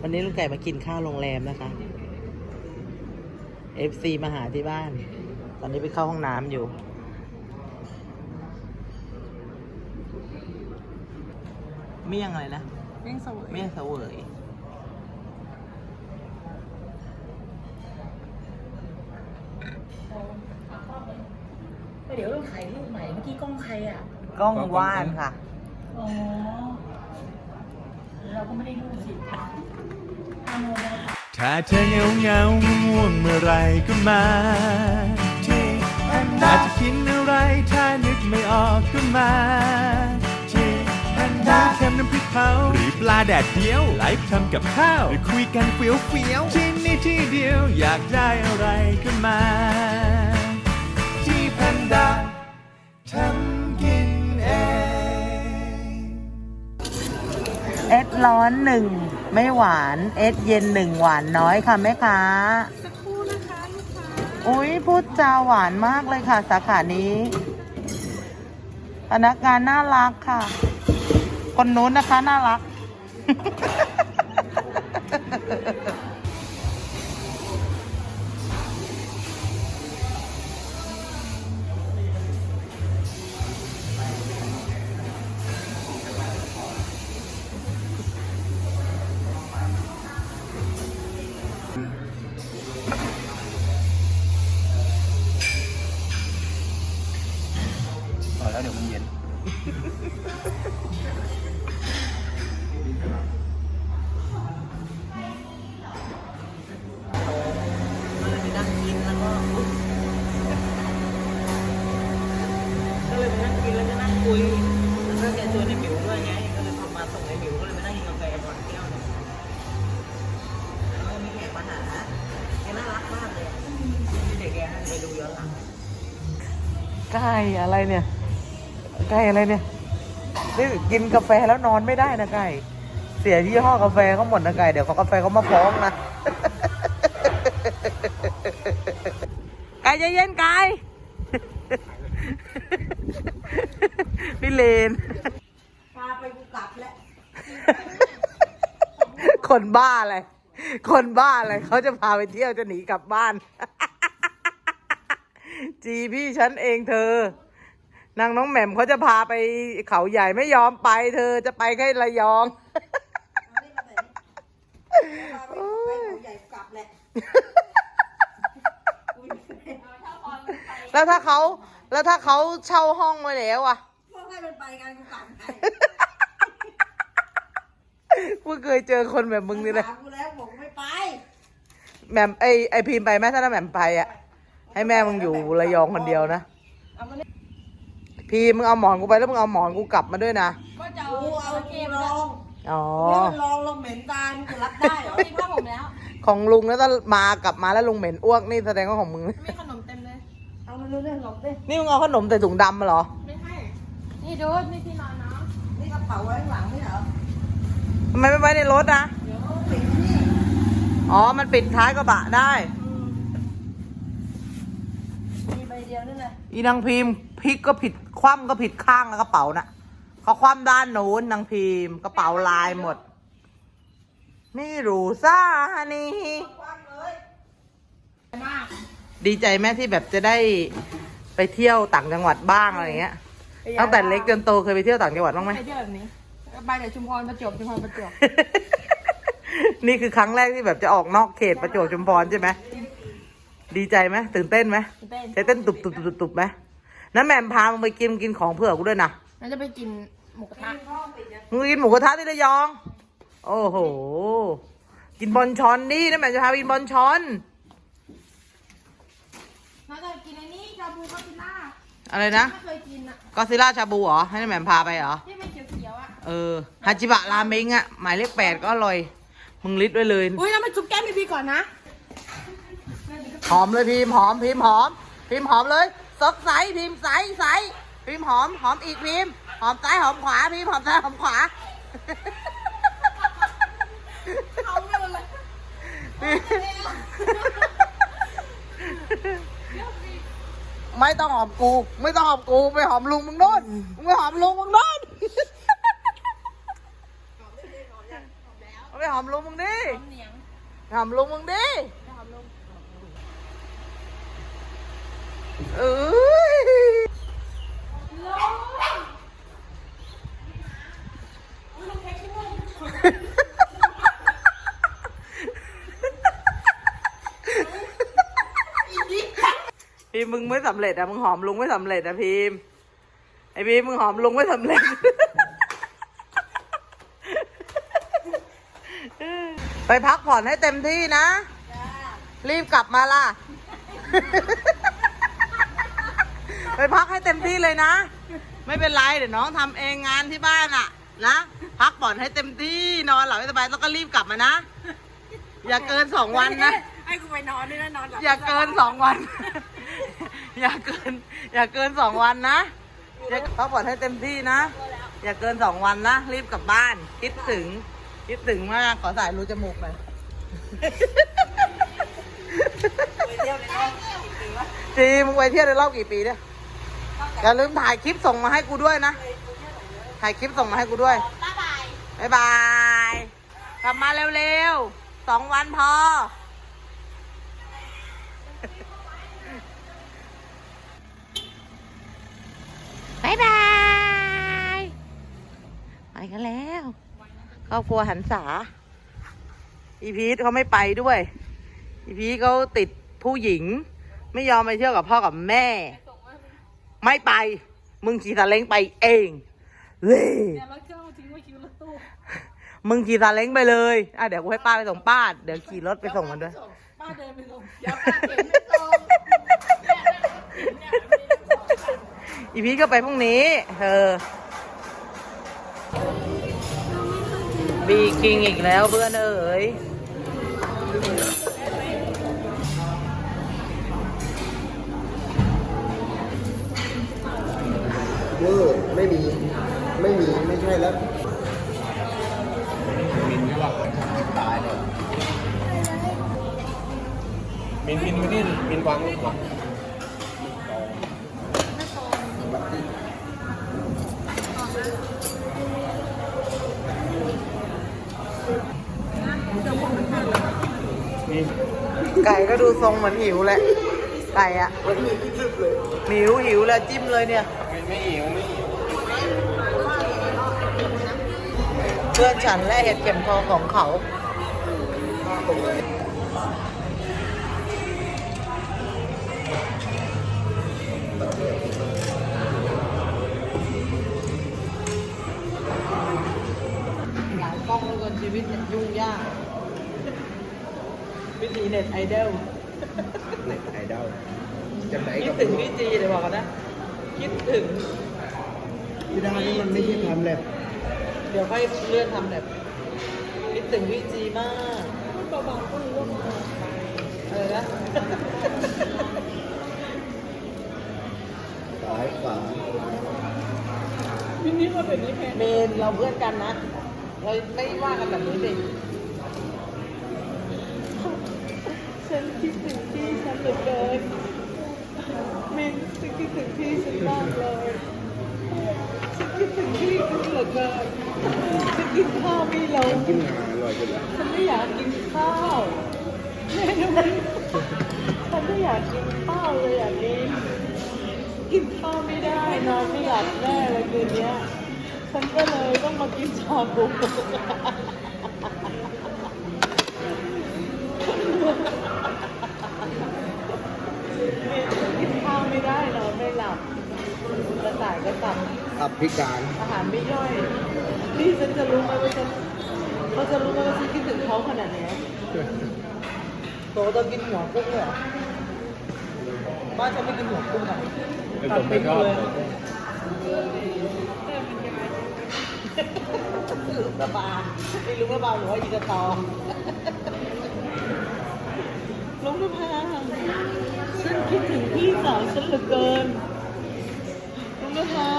วันนี้ลุงไก่มากินข้าวโรงแรมนะคะ FC มาหาที่บ้าน ตอนนี้ไปเข้าห้องน้ำอยู่ เมี่ยงอะไรนะ เมี่ยงสวยเมี่ยงเสวยเดี๋ยวเราถ่ายรูปใหม่เมื่อกี้กล้องใครอะ กล้องว่านค่ะ อ๋อเราก็ ไม่ได้รูปสิอาโมมาถ้าเธอเหงาเหงาง่วงเมื่อไรก็มาที่ถ้าจะกินอะไรถ้านึกไม่ออกก็มาที่หมูเค็มน้ำพริกเผาหรือปลาแดดเดียวไลฟ์ทำกับข้าวหรือคุยกันเฟี้ยวเฟี้ยวที่นี่ที่เดียวอยากได้อะไรก็มา ที่แพนด้า เอสร้อนหนึ่งไม่หวานเอสเย็นหนึ่งหวานน้อยค่ะแม่ค้าสักครู่นะคะลูกค้าอุ้ยพูดจาหวานมากเลยค่ะ สาขานี้ พนักงานน่ารักค่ะ คนนู้นนะคะน่ารัก คุยแล้วก็แกชวนไอ้หมิวด้วยไง ก็เลยมาส่งไอ้หมิวก็เลยไปนั่งกินกาแฟก่อนเที่ยวหนึงแล้วก็มีแขกมาหาแกน่ารักมากเลยมีเด็กแกให้ไปดูย้อนหลังใกล้อะไรเนี่ยใกล้อะไรเนี่ยนี่กินกาแฟแล้วนอนไม่ได้นะไก่ เสียยี่ห้อกาแฟเขาหมดนะไก่ เดี๋ยวเขากาแฟเขามาฟ้องนะ ไก่ใจเย็นไก่ เลน พาไปกูกลับแล้วคนบ้าอะไร คนบ้าอะไรเขาจะพาไปเที่ยวจะหนีกลับบ้าน จีพี่ฉันเองเธอ นางน้องแหม่มเขาจะพาไปเขาใหญ่ไม่ยอมไป เธอจะไปแค่ระยองพาไปกูใหญ่กลับแหละแล้วถ้าเขาแล้วถ้าเขาเช่าห้องไว้แล้วอะพวก ให้มันไปกันกูกลับไงเพิ่งเคยเจอคนแบบมึงนี่เลยถามกูแล้วบอกไม่ไปแหม่มไอไอพิมพ์ไปไหมถ้าน้าแหม่มไปอะ ให้แม่มึงอยู่ระยองคนเดียวนะเอามาเนี่ยพีมึงเอาหมอนกูไปแล้วมึงเอาหมอนกูกลับมาด้วยนะก็จะเอาเอาเกมลองอ๋อเนี่ยมันลองเราเหม็นตาลจะรับได้เหรอมีผ้าผมแล้ว ของลุงแล้วถ้ามากลับมาแล้วลุงเหม็นอ้วกนี่แสดงว่าของมึง มีขนมเต็มเลย เอามาเรื่อยๆหลบดินี่มึงเอาขนมใส่ถุงดำมาเหรอไม่ให้ นี่ดูนี่ที่นอนน้องนี่กระเป๋าไว้ข้างหลังไม่เหรอทำไมไม่ไว้ในรถนะเดี๋ยวปิดนี่อ๋อ มันปิดท้ายกระบะได้ มีใบเดียวนี่แหละอีนางพิมพ์พลิกก็ผิดคว่ำก็ผิดข้างกระเป๋าน่ะเขาคว่ำด้านโน้นนางพิมพ์ กระเป๋าลายหมด นี่รูซ่าฮันนี่มาก ดีใจแม่ที่แบบจะได้ไปเที่ยวต่างจังหวัดบ้างอะไรเงี้ย ตั้งแต่เล็กจนโตเคยไปเที่ยวต่างจังหวัดบ้างไหมไปเที่ยวแบบนี้ไปแต่ชุมพรประจวบชุมพรประจวบ นี่คือครั้งแรกที่แบบจะออกนอกเขตประจวบชุมพรใช่ไหมดีใจไหมตื่นเต้นไหมเต้นใจเต้นตุบตุบตุบตุบตุบไหมน้าแหม่มพามึงไปกินกินของเผื่อกูด้วยนะแล้วจะไปกินหมูกระทะมึงกินหมูกระทะที่ระยอง โอ้โห กินบอลชอนดิน้าแหม่มจะพาไปกินบอลชอนแล้วจะกินไอ้นี่ชาบูก็กินล่า อะไรนะไม่เคยกินอะก็ซิล่าชาบูเหรอ ให้น้าแหม่มพาไปเหรอ ที่มันเขียวๆอะเออฮาจิบะราเมงอะหมายเลขแปดก็อร่อย มึงลิสต์ไว้เลย อุ้ยแล้วมาจุ๊บแก้มพี่ก่อนนะหอมเลยพิมพ์หอมพิมพ์หอม พิมพ์หอมเลยสดใสพิมพ์ใสใสพิมพ์หอมหอมอีกพิมพ์หอมซ้ายหอมขวาพิมพ์หอมซ้ายหอมขวาเขาไม่เป็นไร ไม่ต้องหอมกู ไม่ต้องหอมกูไปหอมลุงมึงโน่นมึงไปหอมลุงมึงโน่นไปหอมลุงมึงดิเหนียงหอมลุงมึงดิจะหอมลงเอ้ย ลงลงแค่ชั่วโมง พีมมึงไม่สำเร็จอะมึงหอมลุงไม่สำเร็จอะพีมไอพีมมึงหอมลุงไม่สำเร็จไปพักผ่อนให้เต็มที่นะจ้ารีบกลับมาล่ะ ไปพักให้เต็มที่เลยนะ ไม่เป็นไรเดี๋ยวน้องทำเองงานที่บ้านอะนะพักผ่อนให้เต็มที่นอนหลับให้สบายแล้วก็รีบกลับมานะ อย่าเกินสองวันนะให้กูไปนอนด้วยนะนอนหลับอย่าเกินสองวัน อย่าเกิน อย่าเกินสองวันนะอย่าพักผ่อนให้เต็มที่นะ อย่าเกินสองวันนะ รีบกลับบ้าน คิดถึง คิดถึงมาก ขอสายรูจมูกหน่อยไปเที่ยวในรอบกี่ปีวะจีมึงไปเที่ยวในรอบกี่ปีเนี่ยอย่าลืมถ่ายคลิปส่งมาให้กูด้วยนะ ถ่ายคลิปส่งมาให้กูด้วยบ๊ายบาย บ๊ายบาย กลับมาเร็วๆสองวันพอ บ๊ายบาย ไป กันแล้วครอบครัวหันษา อีพีทเขาไม่ไปด้วย อีพีทเขาติดผู้หญิง ไม่ยอมไปเที่ยวกับพ่อกับแม่ ไม่ไป มึงขี่ซาเล้งไปเองเล่เดี๋ยวรถเครื่องทิ้งไว้คิวรถตู้มึงขี่ซาเล้งไปเลยอะเดี๋ยวกูให้ป้าไปส่งป้า เดี๋ยวขี่รถไปส่งมันด้วย ป้าเดินไปส่งเดี๋ยวป้าเข็นไม่ตรงเนี่ยเนี่ยเนี่ยมีทั้งสองอีพีทก็ไปพรุ่งนี้เออ บีคิงอีกแล้วเพื่อนเอ๋ยเวอร์ไม่มี ไม่มี ไม่ใช่แล้วมินใช่ป่ะตายเลยมินมินมานี่มินวางลงก่อน ไก่ก็ ดูทรงเหมือนหิวแหละไก่อะหิวหิวแล้วจิ้มเลยเนี่ยมินไม่หิวไม่หิวเพื่อนฉันและเห็ดเข็มทองของเขา หลายกล้องแล้วกันชีวิตเนี่ยยุ่งยาก วิธีเน็ตไอดอล เน็ตไอดอลจากไหนคิก็ดไม่ถึงรู้พี่จีเดี๋ยวบอกกันนะ คิดถึง พี่ดานี่มันไม่ใช่ทำแลบเดี๋ยวค่อยเลื่อนทำแบบคิดถึงพี่จีมากเบาๆก็รู้ว่ามันอะไรนะซ้ายขวามินิมาแบบนี้แพงเมนเราเพื่อนกันนะเราไม่ว่ากันแบบนี้สิ ฉันคิดถึงพี่ฉันเหลือเกินเมนฉันคิดถึงพี่ฉันมากเลยฉันคิดถึงพี่ฉันเหลือเกินฉันกินข้าวไม่ลงขึ้นมาอร่อยจังเลยฉันไม่อยากกินข้าวแม่ทำไมฉันไม่อยากกินข้าวเลยอะนี่กินข้าวไม่ได้นอนไม่หลับแน่เลยคืนเนี้ยฉันก็เลยต้องมากินชาบูกินข้าวไม่ได้นอนไม่หลับก ระต่ายก็ตับตับพิการอาหารไม่ย่อยนี่ฉันจะรู้ไหมว่าฉันเขาจะรู้ไหมว่าฉันคิดถึงเขาขนาดเนี้ยโตต้องกินหัวกุ้งเลยเหรอบ้านฉันไม่กินหัวกุ้งอะเป็นผมไม่ชอบลุงกระบาไม่ลุงกระบาหรือว่าอีกระตอลุงนภาฉันคิดถึงพี่สาวฉันเหลือเกิน ลุงนภา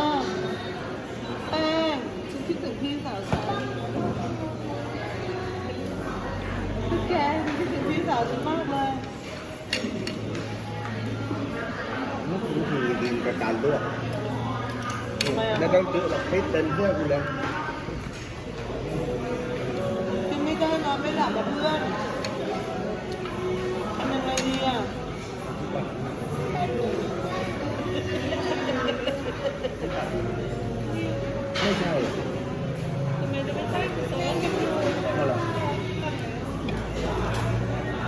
แป้งฉันคิดถึงพี่สาวฉันคือแกฉันคิดถึงพี่สาวฉันมากเลยนี่คือดินกับการลวกทำไมอะไม่ต้องเจอหรอกให้เต็มเพื่อกูเลยกินไม่ได้นอนไม่หลับกับเพื่อน ไม่ใช่ทำไมจะไม่ใช่สองกันอยู่ก็หรอ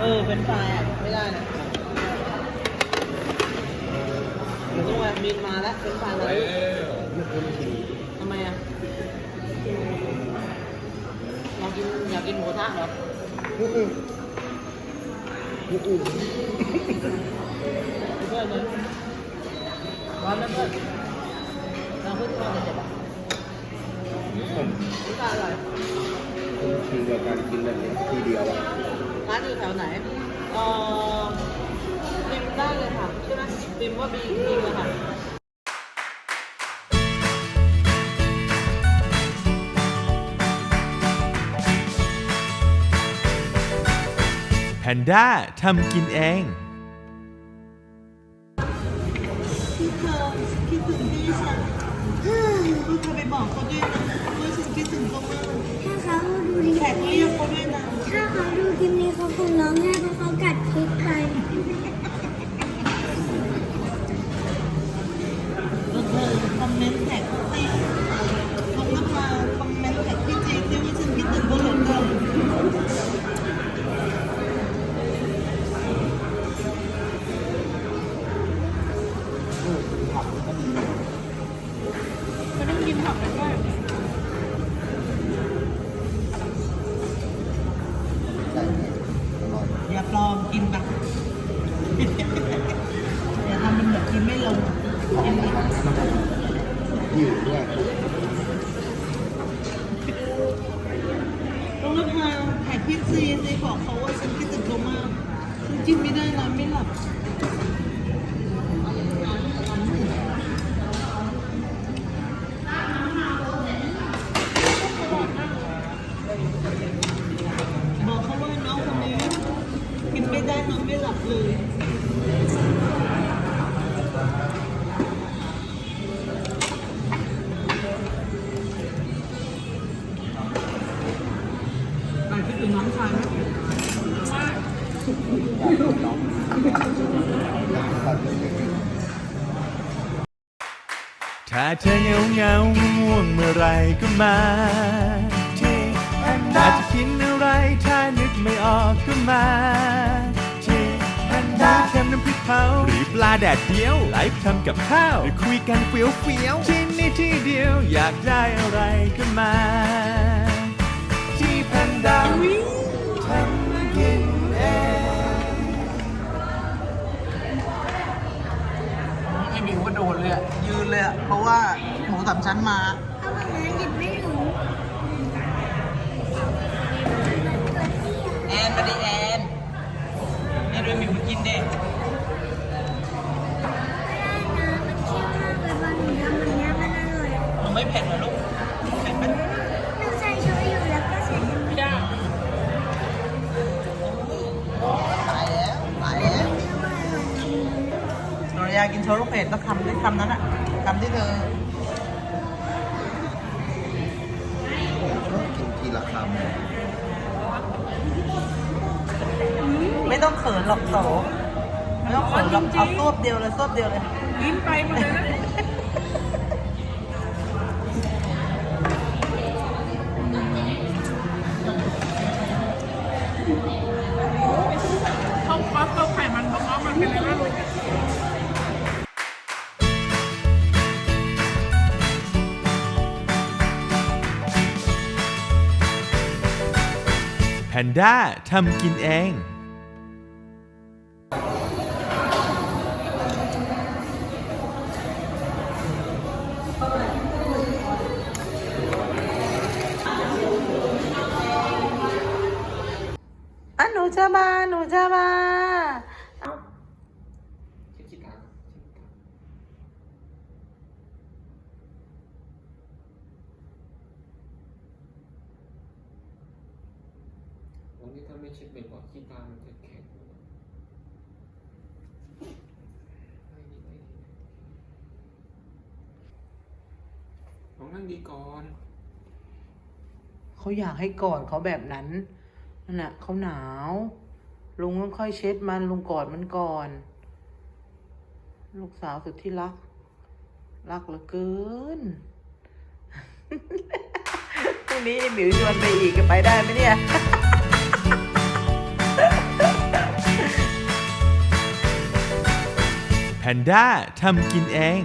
เออเป็นไฟอะไม่ได้นะเดี๋ยวต้องแวะบินมาแล้วเป็นไฟมาแล้วไม่คุ้นชินทำไมอะอยากกินอยากกินหมูกระทะเหรออื้ออื้ออื้ออื้อเพื่อนเลยร้อนไหมเพื่อนเราเพิ่งทอดเลยเจ็บอะ ผมน้ำตาลอร่อยคุ้นชินกับการกินแบบนี้ทีเดียวอะร้านอยู่แถวไหนเอ่อพิมพ์ได้เลยค่ะใช่ไหมพิมพ์ว่าบีพิมพ์เลยค่ะแพนด้าทำกินเองพี่เธอคิดถึงพี่ฉันพี่ เธอไปบอกเขาด้วยนะว่าฉันคิดถึงเขามากถ้าเขาดูดีแขกเรียกเขาด้วยนะถ้าเขาดูคลิปนี้เขาคงร้องไห้เพราะเขากัดพริกไปแล้วเธอคอมเมนต์แท็กให้ลงน้ำมาคอมเมนต์แท็กพี่จีที่ว่าฉันคิดถึงเขาเหลือเกิน ต้องกินผักเลยด้วยใช่อร่อยอย่าปลอมกินแบบอย่าทำเป็นแบบกินไม่ลงกินแบบหิวด้วยต้องรับมาถ่ายพี่ซีซีบอกเขาว่าฉันคิดถึงเขามากฉันกินไม่ได้นอนไม่หลับ ถ้าเธอเงาเงาง่วงเมื่อไรก็มาที่แอนด้าจะกินอะไรถ้านึกไม่ออกก็มาที่แอนดาเค็มน้ำพริกเผาหรือปลาแดดเดียวไลฟ์ทำกับข้าวหรือคุยกันเฟี้ยวเฟี้ยวที่นี่ที่เดียวอยากได้อะไรก็มา ที่แพนดาท เลยอะเพราะว่าหมูสามชั้นมาเขาบอกนะหยิบไม่ถึงแอนมาดิแอนแอนด้วยหมิวมากินดิไม่ได้นะมันเค็มมากเลยวันหนูทำแบบนี้มันอร่อยหนูไม่เผ็ดเหรอลูกเผ็ดไหมหนูใส่โชยุแล้วก็ใส่น้ำมันจ้าตายแล้วตายแล้วเพราะว่าอร่อยจริงหนูอยากกินโชว์ลูกเผ็ดต้องคำด้วยคำนั้นอะคำที่เธอชอบกินทีละคำไม่ต้องเขินหรอกโสไม่ต้องเขินหรอกเอาซวบเดียวเลยซวบเดียวเลย ยิ้มไปหมดเลยนะ นด้าทำกินเอง อะหนูจะมาหนูจะมา วันนี้ถ้าไม่เช็ดบ่อยๆขี้ตามันจะแข็งไม่ดีไม่ดีน้องนั่งดีก่อน เขาอยากให้กอดเขาแบบนั้นนั่นน่ะเขาหนาว ลุงต้องค่อยเช็ดมันลุงกอดมันก่อน ลูกสาวสุดที่รัก รักเหลือเกินพรุ่งนี้หมิวชวนไปอีกไปได้ไหมเนี่ยแพนด้าทำกินเอง